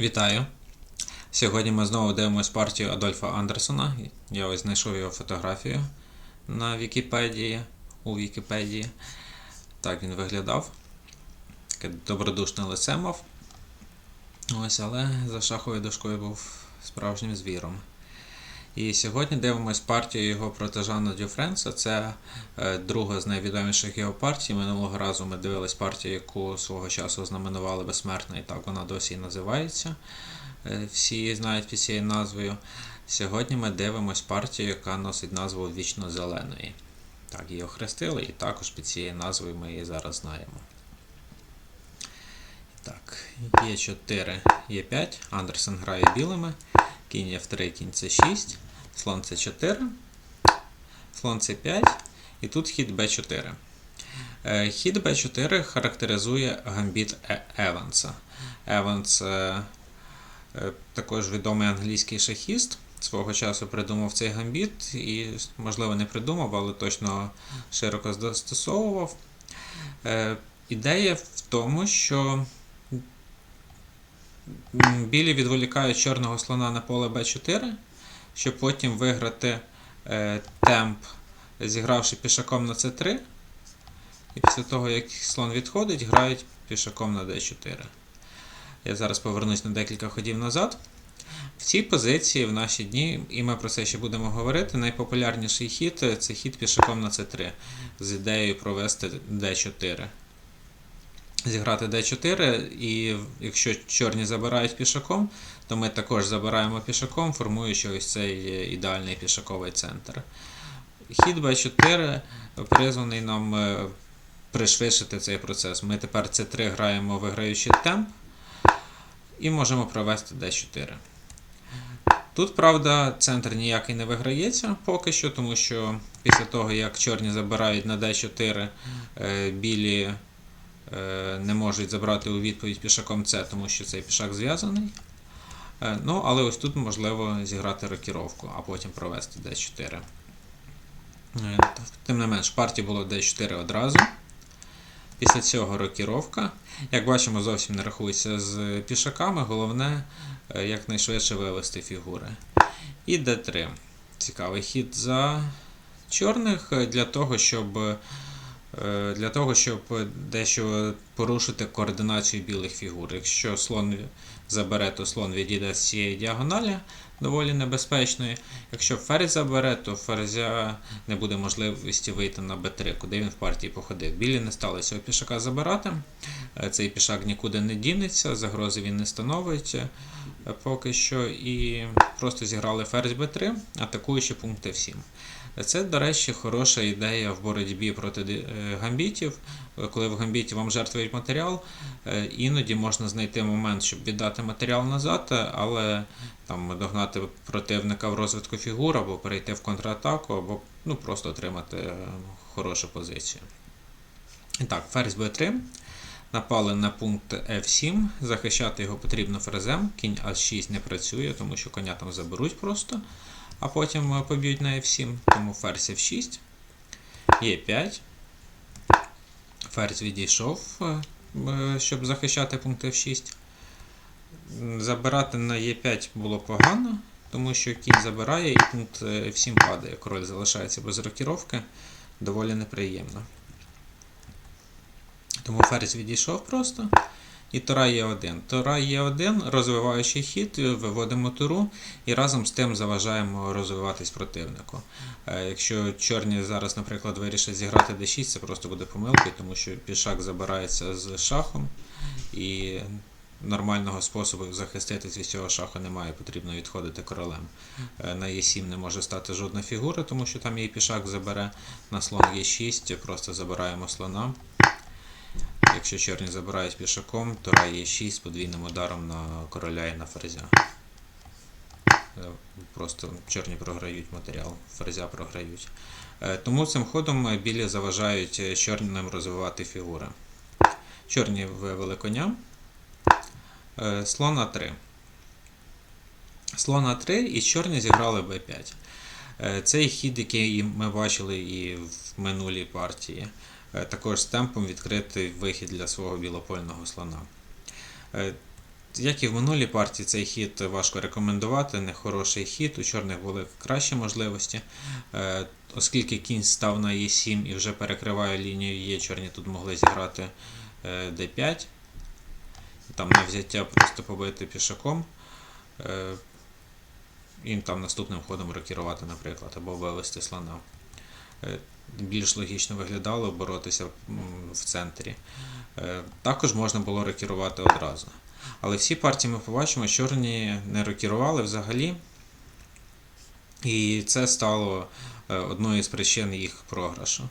Вітаю! Сьогодні ми знову дивимось партію Адольфа Андерсона. Я ось знайшов його фотографію на Вікіпедії. У Вікіпедії. Так він виглядав. Таке добродушне лице мав. Ось, але за шаховою дошкою був справжнім звіром. І сьогодні дивимось партію його проти Жана Дюфренса. Це е, друга з найвідоміших його партій. Минулого разу ми дивились партію, яку свого часу знаменували безсмертна, і так вона досі і називається. Е, всі її знають під цією назвою. Сьогодні ми дивимось партію, яка носить назву Вічно Зеленої. Так, її охрестили, і також під цією назвою ми її зараз знаємо. Так, є 4, є 5. Андерсен грає білими. Кінь F3, кінь C6, слон C4, слон C5 і тут хід B4. Е, Хід B4 характеризує гамбіт Е- Еванса. Еванс е, також відомий англійський шахіст. Свого часу придумав цей гамбіт і, можливо, не придумав, але точно широко застосовував. Ідея в тому, що Білі відволікають чорного слона на поле b4, щоб потім виграти е, темп, зігравши пішаком на c3. І після того, як слон відходить, грають пішаком на d4. Я зараз повернусь на декілька ходів назад. В цій позиції в наші дні, і ми про це ще будемо говорити, найпопулярніший хід це хід пішаком на c3 з ідеєю провести d4 зіграти d4, і якщо чорні забирають пішаком, то ми також забираємо пішаком, формуючи ось цей ідеальний пішаковий центр. Хід b4 призваний нам е, пришвидшити цей процес. Ми тепер c3 граємо виграючи темп і можемо провести d4. Тут, правда, центр ніякий не виграється поки що, тому що після того, як чорні забирають на d4, е, білі е, не можуть забрати у відповідь пішаком С, тому що цей пішак зв'язаний. Е, Ну, але ось тут можливо зіграти рокіровку, а потім провести d4. Е, Тим не менш, партії було d4 одразу. Після цього рокіровка. Як бачимо, зовсім не рахується з пішаками. Головне е, якнайшвидше вивести фігури. І d3. Цікавий хід за чорних е, для того, щоб е, для того, щоб дещо порушити координацію білих фігур. Якщо слон забере, то слон відійде з цієї діагоналі доволі небезпечної. Якщо ферзь забере, то ферзя не буде можливості вийти на b3, куди він в партії походив. Білі не стали цього пішака забирати. Е, Цей пішак нікуди не дінеться, загрози він не становить е, поки що. І просто зіграли ферзь b3, атакуючи пункт f7. Це, до речі, хороша ідея в боротьбі проти е, гамбітів. Е, Коли в гамбіті вам жертвують матеріал, е, іноді можна знайти момент, щоб віддати матеріал назад, е, але там догнати противника в розвитку фігур, або перейти в контратаку, або ну, просто отримати е, хорошу позицію. Так, ферзь b3. Напали на пункт F7, захищати його потрібно ферзем. Кінь А6 не працює, тому що коня там заберуть просто, а потім е, поб'ють на F7, тому ферзь F6. Е5. Ферзь відійшов, е, е, щоб захищати пункт F6. Забирати на Е5 було погано, тому що кінь забирає і пункт е, F7 падає. Король залишається без рокіровки. Доволі неприємно. Тому ферзь відійшов просто. І Тора Е1. Тора Е1, розвиваючий хід, виводимо туру і разом з тим заважаємо розвиватись противнику. Е, Якщо чорні зараз, наприклад, вирішать зіграти d6, це просто буде помилкою, тому що пішак забирається з шахом, і нормального способу захиститись від цього шаху немає, потрібно відходити королем. Е, На Е7 не може стати жодна фігура, тому що там її пішак забере. На слон Е6 просто забираємо слона. Якщо чорні забирають пішаком, то є 6 з подвійним ударом на короля і на ферзя. Е, Просто чорні програють матеріал, ферзя програють. Е, Тому цим ходом е, білі заважають е, чорним розвивати фігури. Чорні вивели коня. Е, Слон А3. Слон А3 і чорні зіграли Б5. Е, Цей хід, який ми бачили і в минулій партії. Е, Також з темпом відкритий вихід для свого білопольного слона. Е, як і в минулій партії, цей хід важко рекомендувати, не хороший хід. У чорних були кращі можливості. Е, Оскільки кінь став на Е7 і вже перекриває лінію Е, чорні тут могли зіграти е, d5. Там на взяття просто побити пішаком. І там наступним ходом рокірувати, наприклад, або вивести слона. Більш логічно виглядало боротися в центрі. Е, Також можна було рокірувати одразу. Але всі партії ми побачимо, чорні не рокірували взагалі. І це стало е, одною з причин їх програшу.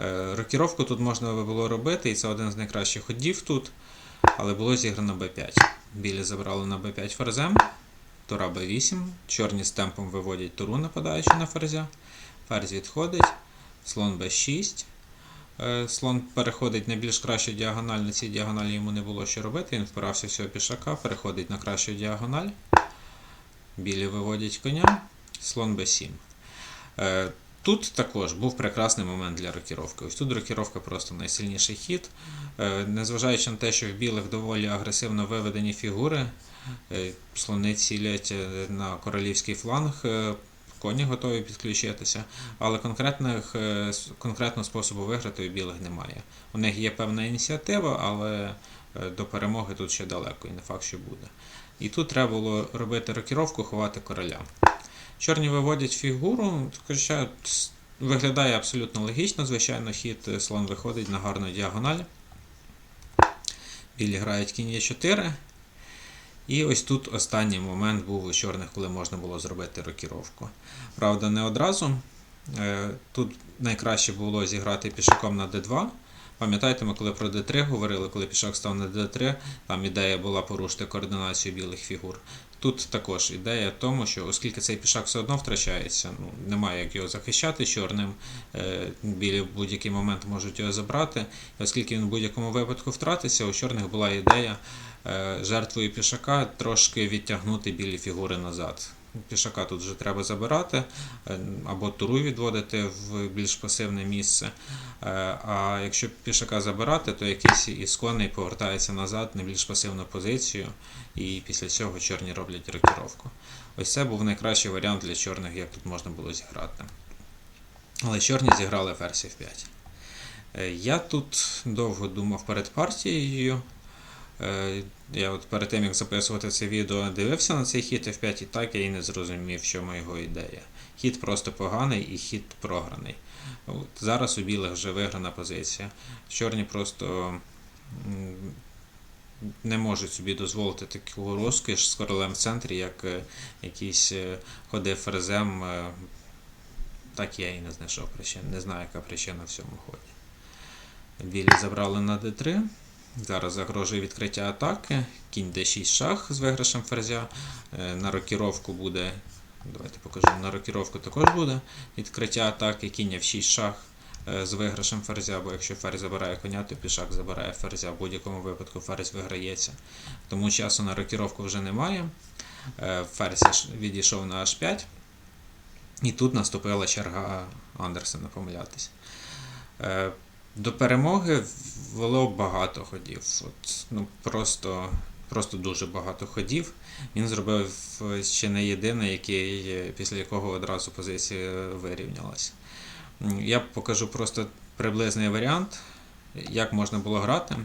Е, Рокіровку тут можна було робити, і це один з найкращих ходів тут. Але було зіграно b5. Білі забрали на b5 ферзем, тура b8, чорні з темпом виводять туру, нападаючи на ферзя. Ферзь відходить, слон b6. Е, Слон переходить на більш кращу діагональ, на цій діагоналі йому не було що робити, він впирався в цього пішака, переходить на кращу діагональ. Білі виводять коня, слон b7. Е, Тут також був прекрасний момент для рокіровки. Ось тут рокіровка просто найсильніший хід. Е, Незважаючи на те, що в білих доволі агресивно виведені фігури, слони цілять на королівський фланг, коні готові підключитися, але конкретних, е, конкретного способу виграти у білих немає. У них є певна ініціатива, але е, до перемоги тут ще далеко і не факт, що буде. І тут треба було робити рокіровку, ховати короля. Чорні виводять фігуру, хоча виглядає абсолютно логічно, звичайно, хід е, слон виходить на гарну діагональ. Білі грають кінь Е4. І ось тут останній момент був у чорних, коли можна було зробити рокіровку. Правда, не одразу. Е, Тут найкраще було зіграти пішаком на d2. Пам'ятаєте, ми коли про d3 говорили, коли пішак став на d3, там ідея була порушити координацію білих фігур. Тут також ідея в тому, що оскільки цей пішак все одно втрачається, ну, немає як його захищати чорним, е, білі в будь-який момент можуть його забрати. І оскільки він в будь-якому випадку втратиться, у чорних була ідея е, жертвою пішака трошки відтягнути білі фігури назад. Пішака тут вже треба забирати, е, або туру відводити в більш пасивне місце. Е, А якщо пішака забирати, то якийсь із коней повертається назад на більш пасивну позицію, і після цього чорні роблять рокіровку. Ось це був найкращий варіант для чорних, як тут можна було зіграти. Але чорні зіграли ферзь F5. Е, Я тут довго думав перед партією. Е, Я от перед тим, як записувати це відео, дивився на цей хід F5 і так я і не зрозумів, в чому його ідея. Хід просто поганий і хід програний. От Зараз у білих вже виграна позиція. Чорні просто не можуть собі дозволити таку розкіш з королем в центрі, як е, якісь е, ходи ферзем. Так я і не знайшов причин. Не знаю, яка причина в цьому ході. Білі забрали на d3. Зараз загрожує відкриття атаки. Кінь d6 шах з виграшем ферзя. Е, На рокіровку буде. Давайте покажу. На рокіровку також буде відкриття атаки. Кінь f6 шах е, з виграшем ферзя, бо якщо ферзь забирає коня, то пішак забирає ферзя. В будь-якому випадку ферзь виграється. Тому часу на рокіровку вже немає. Е, Ферзь відійшов на h5. І тут наступила черга Андерсена помилятись. До перемоги вело багато ходів. От, ну, просто, просто дуже багато ходів. Він зробив е, ще не єдиний, який, е, після якого одразу позиція вирівнялася. Я покажу просто приблизний варіант, як можна було грати.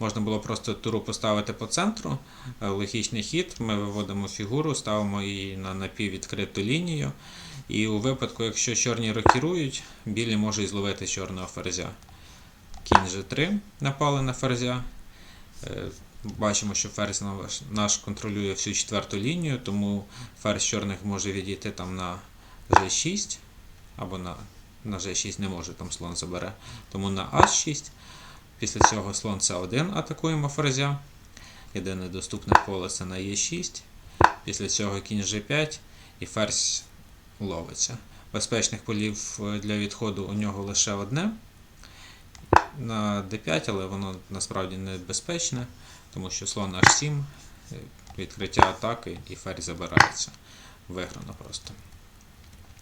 Можна було просто туру поставити по центру, е, логічний хід. Ми виводимо фігуру, ставимо її на напіввідкриту лінію. І у випадку, якщо чорні рокірують, білі можуть зловити чорного ферзя. Кінь G3 напали на ферзя. Е, Бачимо, що ферзь наш, контролює всю четверту лінію, тому ферзь чорних може відійти там на G6, або на, на G6 не може, там слон забере. Тому на H6. Після цього слон C1 атакуємо ферзя. Єдине доступне поле це на Е6. Після цього кінь G5 і ферзь ловиться. Безпечних полів е, для відходу у нього лише одне на d5, але воно насправді не безпечне, тому що слон h7, е, відкриття атаки і ферзь забирається. Виграно просто.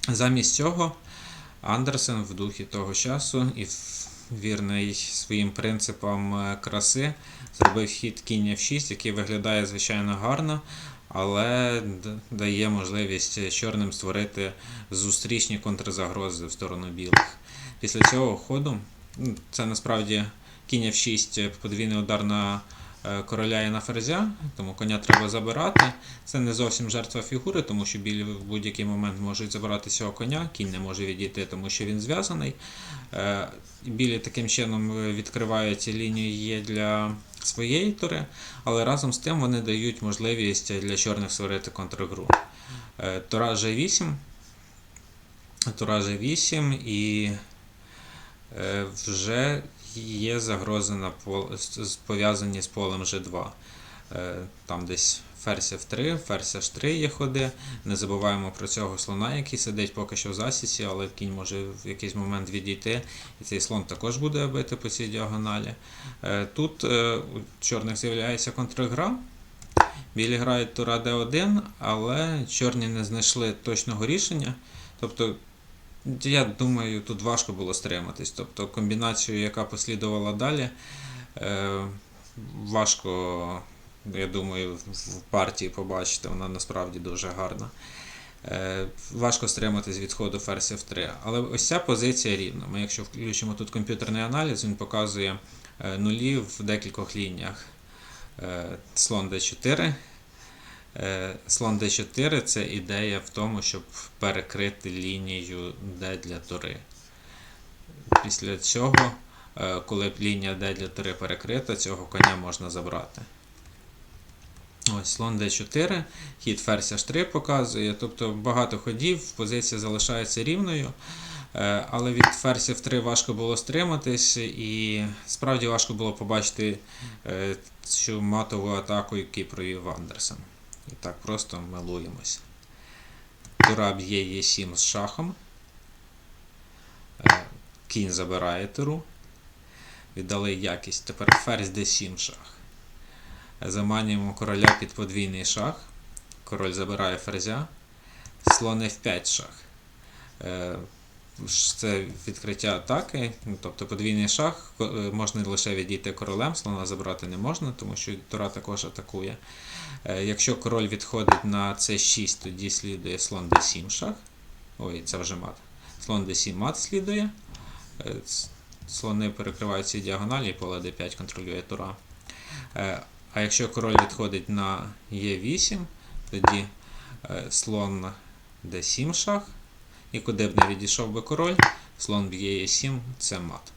Замість цього Андерсен в духі того часу і вірний своїм принципам е, краси, зробив хід кінь F6, який виглядає звичайно гарно, але дає можливість чорним створити зустрічні контрзагрози в сторону білих. Після цього ходу, це насправді кінь F6 подвійний удар на е, короля і на ферзя, тому коня треба забирати. Це не зовсім жертва фігури, тому що білі в будь-який момент можуть забирати цього коня, кінь не може відійти, тому що він зв'язаний. Е, Білі таким чином е, відкривають лінію Є для своєї тури, але разом з тим вони дають можливість для чорних створити контргру. Е, Тура G8. Тура G8 і е, вже є загрози на пол, пов'язані з полем G2. Е, Там десь ферзь F3, ферзь H3 є ходи. Не забуваємо про цього слона, який сидить поки що в засіці, але кінь може в якийсь момент відійти, і цей слон також буде бити по цій діагоналі. Е, Тут е, у чорних з'являється контргра. Білі грають тура D1, але чорні не знайшли точного рішення. Тобто, я думаю, тут важко було стриматись. Тобто комбінацію, яка послідувала далі, е, важко, я думаю, в- партії побачити, вона насправді дуже гарна. Е, Важко стриматись від ходу ферзь F3. Але ось ця позиція рівна. Ми, якщо включимо тут комп'ютерний аналіз, він показує е, нулі в декількох лініях. Слон D4. Е, Слон D4 це ідея в тому, щоб перекрити лінію D для тури. Після цього, е, коли лінія D для тури перекрита, цього коня можна забрати. Ось слон D4, хід ферзь H3 показує, тобто багато ходів, позиція залишається рівною. Е, Але від ферзь F3 важко було стриматись, і справді важко було побачити цю матову атаку, яку провів Андерсен. І так просто милуємося. Тура б'є Е7 з шахом. Е, Кінь забирає туру. Віддали якість. Тепер ферзь d7 шах. Заманюємо короля під подвійний шах. Король забирає ферзя. Слон F5 шах. Це відкриття атаки, ну, тобто подвійний шах е, можна лише відійти королем, слона забрати не можна, тому що тура також атакує. Е, Якщо король відходить на c6, тоді слідує слон d7 шах. Ой, це вже мат. Слон d7 мат слідує. Е, Слони перекривають ці діагоналі, поле d5 контролює тура. А якщо король відходить на e8, тоді слон d7 шах. І куди б не відійшов би король, слон б'є e7, це мат.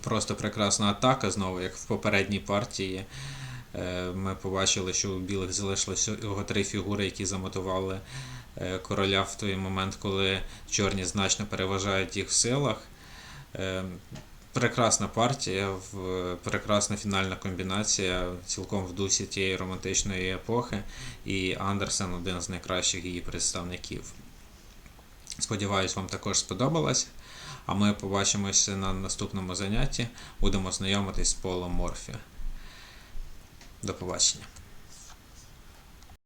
Просто прекрасна атака, знову, як в попередній партії. Е, Ми побачили, що у білих залишилось його три фігури, які замотували е, короля в той момент, коли чорні значно переважають їх в силах. Е, Прекрасна партія, прекрасна фінальна комбінація, цілком в дусі тієї романтичної епохи, і Андерсен один з найкращих її представників. Сподіваюсь, вам також сподобалось. А ми побачимося на наступному занятті. Будемо знайомитись з Полом Морфі. До побачення.